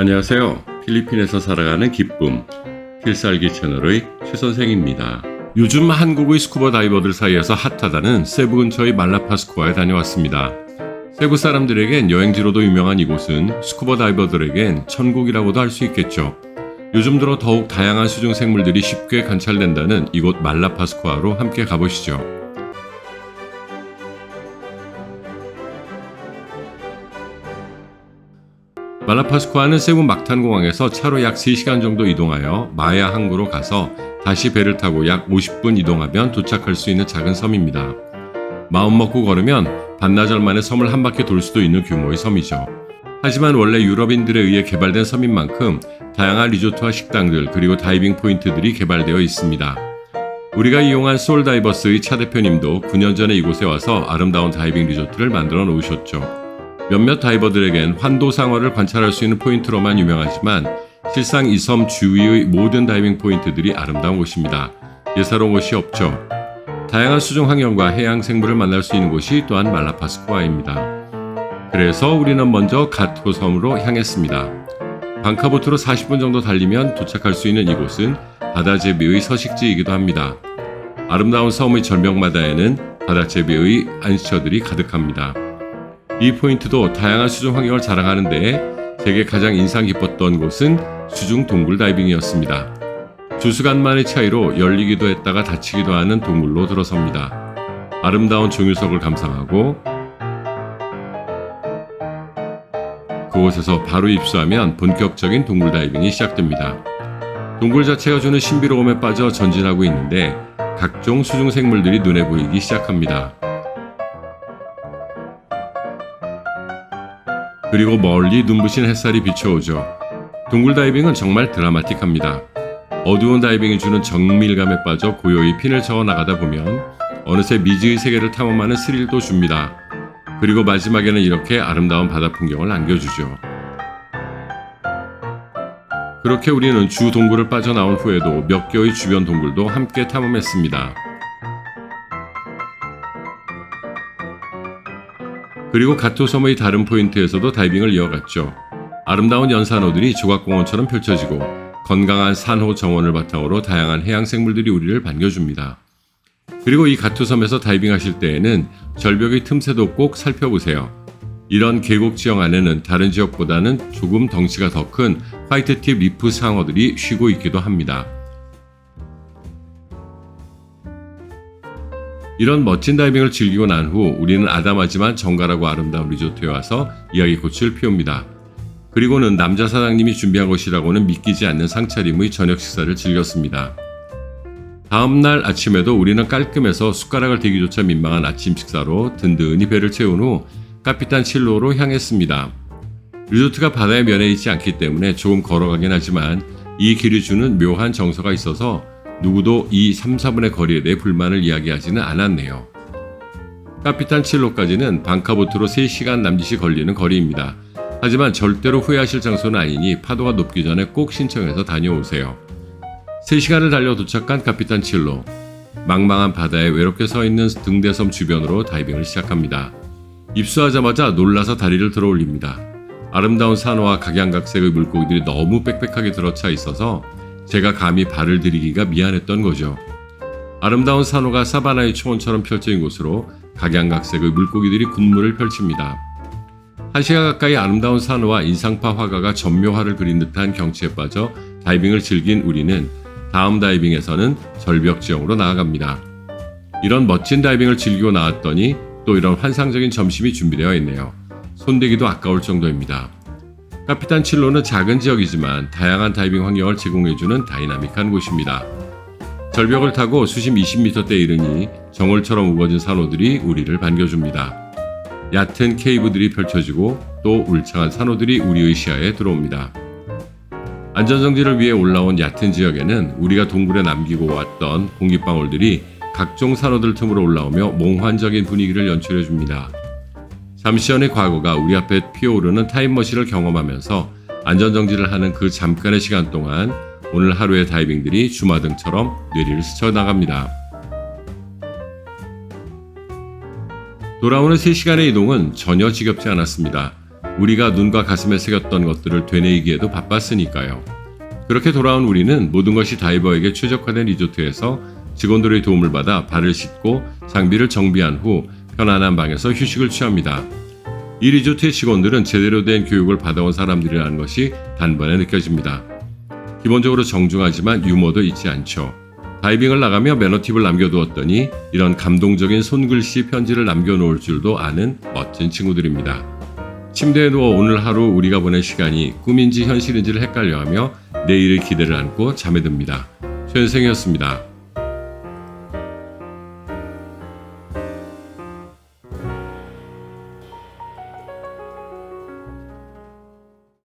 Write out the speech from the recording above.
안녕하세요. 필리핀에서 살아가는 기쁨 필살기 채널의 최 선생입니다. 요즘 한국의 스쿠버 다이버들 사이에서 핫하다는 세부 근처의 말라파스코아에 다녀왔습니다. 세부 사람들에겐 여행지로도 유명한 이곳은 스쿠버 다이버들에겐 천국이라고도 할 수 있겠죠. 요즘 들어 더욱 다양한 수중 생물들이 쉽게 관찰된다는 이곳 말라파스코아로 함께 가보시죠. 말라파스코아는 세부 막탄공항에서 차로 약 3시간 정도 이동하여 마야 항구로 가서 다시 배를 타고 약 50분 이동하면 도착할 수 있는 작은 섬입니다. 마음 먹고 걸으면 반나절 만에 섬을 한 바퀴 돌 수도 있는 규모의 섬이죠. 하지만 원래 유럽인들에 의해 개발된 섬인 만큼 다양한 리조트와 식당들 그리고 다이빙 포인트들이 개발되어 있습니다. 우리가 이용한 소울다이버스의 차 대표님도 9년 전에 이곳에 와서 아름다운 다이빙 리조트를 만들어 놓으셨죠. 몇몇 다이버들에겐 환도상어를 관찰할 수 있는 포인트로만 유명하지만 실상 이 섬 주위의 모든 다이빙 포인트들이 아름다운 곳입니다. 예사로운 곳이 없죠. 다양한 수중 환경과 해양 생물을 만날 수 있는 곳이 또한 말라파스코아입니다. 그래서 우리는 먼저 가토 섬으로 향했습니다. 방카보트로 40분 정도 달리면 도착할 수 있는 이곳은 바다 제비의 서식지이기도 합니다. 아름다운 섬의 절벽마다에는 바다 제비의 안시처들이 가득합니다. 이 포인트도 다양한 수중 환경을 자랑하는데 제게 가장 인상 깊었던 곳은 수중 동굴 다이빙이었습니다. 주수간만의 차이로 열리기도 했다가 닫히기도 하는 동굴로 들어섭니다. 아름다운 종유석을 감상하고 그곳에서 바로 입수하면 본격적인 동굴 다이빙이 시작됩니다. 동굴 자체가 주는 신비로움에 빠져 전진하고 있는데 각종 수중 생물들이 눈에 보이기 시작합니다. 그리고 멀리 눈부신 햇살이 비춰오죠. 동굴 다이빙은 정말 드라마틱합니다. 어두운 다이빙이 주는 정밀감에 빠져 고요히 핀을 저어 나가다 보면 어느새 미지의 세계를 탐험하는 스릴도 줍니다. 그리고 마지막에는 이렇게 아름다운 바다 풍경을 남겨주죠. 그렇게 우리는 주 동굴을 빠져나온 후에도 몇 개의 주변 동굴도 함께 탐험했습니다. 그리고 가토 섬의 다른 포인트에서도 다이빙을 이어갔죠. 아름다운 연산호들이 조각공원처럼 펼쳐지고 건강한 산호 정원을 바탕으로 다양한 해양 생물들이 우리를 반겨줍니다. 그리고 이 가토 섬에서 다이빙하실 때에는 절벽의 틈새도 꼭 살펴보세요. 이런 계곡 지형 안에는 다른 지역보다는 조금 덩치가 더 큰 화이트팁 리프 상어들이 쉬고 있기도 합니다. 이런 멋진 다이빙을 즐기고 난 후 우리는 아담하지만 정갈하고 아름다운 리조트에 와서 이야기 꽃을 피웁니다. 그리고는 남자 사장님이 준비한 것이라고는 믿기지 않는 상차림의 저녁 식사를 즐겼습니다. 다음날 아침에도 우리는 깔끔해서 숟가락을 대기조차 민망한 아침 식사로 든든히 배를 채운 후 카피탄 칠로로 향했습니다. 리조트가 바다의 면에 있지 않기 때문에 조금 걸어가긴 하지만 이 길이 주는 묘한 정서가 있어서 누구도 이 3, 4분의 거리에 대해 불만을 이야기하지는 않았네요. 카피탄 칠로까지는 방카보트로 3시간 남짓이 걸리는 거리입니다. 하지만 절대로 후회하실 장소는 아니니 파도가 높기 전에 꼭 신청해서 다녀오세요. 3시간을 달려 도착한 카피탄 칠로. 망망한 바다에 외롭게 서 있는 등대섬 주변으로 다이빙을 시작합니다. 입수하자마자 놀라서 다리를 들어 올립니다. 아름다운 산호와 각양각색의 물고기들이 너무 빽빽하게 들어차 있어서 제가 감히 발을 들이기가 미안했던 거죠. 아름다운 산호가 사바나의 초원처럼 펼쳐진 곳으로 각양각색의 물고기들이 군무를 펼칩니다. 한 시간 가까이 아름다운 산호와 인상파 화가가 전묘화를 그린 듯한 경치에 빠져 다이빙을 즐긴 우리는 다음 다이빙에서는 절벽 지형으로 나아갑니다. 이런 멋진 다이빙을 즐기고 나왔더니 또 이런 환상적인 점심이 준비되어 있네요. 손대기도 아까울 정도입니다. 카피탄 칠로는 작은 지역이지만 다양한 다이빙 환경을 제공해주는 다이나믹한 곳입니다. 절벽을 타고 수심 20m대 이르니 정월처럼 우거진 산호들이 우리를 반겨줍니다. 얕은 케이브들이 펼쳐지고 또 울창한 산호들이 우리의 시야에 들어옵니다. 안전정지를 위해 올라온 얕은 지역에는 우리가 동굴에 남기고 왔던 공기방울들이 각종 산호들 틈으로 올라오며 몽환적인 분위기를 연출해 줍니다. 잠시 전의 과거가 우리 앞에 피어오르는 타임머신을 경험하면서 안전정지를 하는 그 잠깐의 시간 동안 오늘 하루의 다이빙들이 주마등처럼 뇌리를 스쳐나갑니다. 돌아오는 3시간의 이동은 전혀 지겹지 않았습니다. 우리가 눈과 가슴에 새겼던 것들을 되뇌이기에도 바빴으니까요. 그렇게 돌아온 우리는 모든 것이 다이버에게 최적화된 리조트에서 직원들의 도움을 받아 발을 씻고 장비를 정비한 후 편안한 방에서 휴식을 취합니다. 이 리조트의 직원들은 제대로 된 교육을 받아온 사람들이라는 것이 단번에 느껴집니다. 기본적으로 정중하지만 유머도 잊지 않죠. 다이빙을 나가며 매너 팁을 남겨두었더니 이런 감동적인 손글씨 편지를 남겨놓을 줄도 아는 멋진 친구들입니다. 침대에 누워 오늘 하루 우리가 보낸 시간이 꿈인지 현실인지를 헷갈려하며 내일의 기대를 안고 잠에 듭니다. 최현생이었습니다.